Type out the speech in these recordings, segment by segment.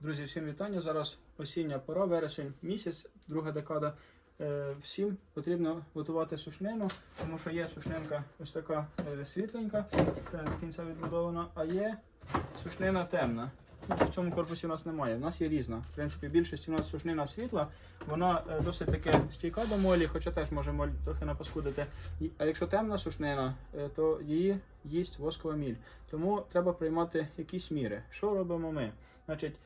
Друзі, всім вітання. Зараз осіння пора, вересень місяць, друга декада. Е, Всім потрібно готувати сушнину, тому що є сушнинка ось така е, світленька, це до кінця відбудована, а є сушнина темна. В цьому корпусі у нас немає. У нас є різна. В принципі, більшість у нас сушнина світла, вона е, досить таки стійка до молі, хоча теж може моль трохи напаскудити. А якщо темна сушнина, то її їсть воскова міль. Тому треба приймати якісь міри. Що робимо ми? Значить,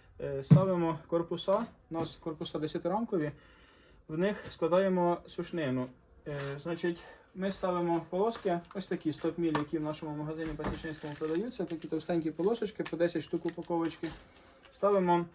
ставимо корпуса, у нас корпуса 10-рамкові, в них складаємо сушнину. Е, Значить, ми ставимо полоски, ось такі 100 міль, які в нашому магазині Пасічинському продаються, такі товстенькі полосочки по 10 штук упаковочки. Ставимо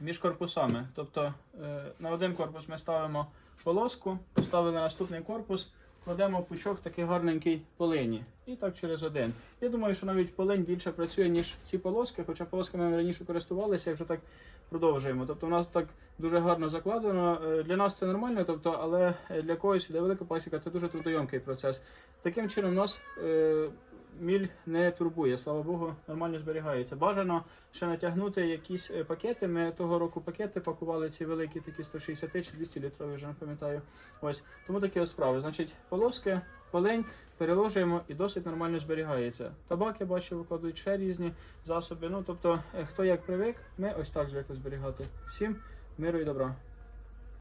між корпусами. Тобто е, на один корпус ми ставимо полоску, поставили наступний корпус, кладемо пучок такий гарненький полині. І так через один. Я думаю, що навіть полинь більше працює, ніж ці полоски, хоча полосками ми раніше користувалися і вже так продовжуємо. Тобто у нас так дуже гарно закладено. Е, Для нас це нормально, тобто, але для когось, для велика пасіка, це дуже трудоємкий процес. Таким чином, у нас е, не турбує, слава Богу, нормально зберігається. Бажано ще натягнути якісь е, пакети. Ми того року пакети пакували ці великі, такі 160 чи 200 літрові, вже не пам'ятаю. Ось тому такі ось справи. Значить, полоски, полень переложуємо і досить нормально зберігається. Табак я бачив, викладають ще різні засоби. Ну тобто, е, хто як привик, ми ось так звикли зберігати. Всім миру і добра.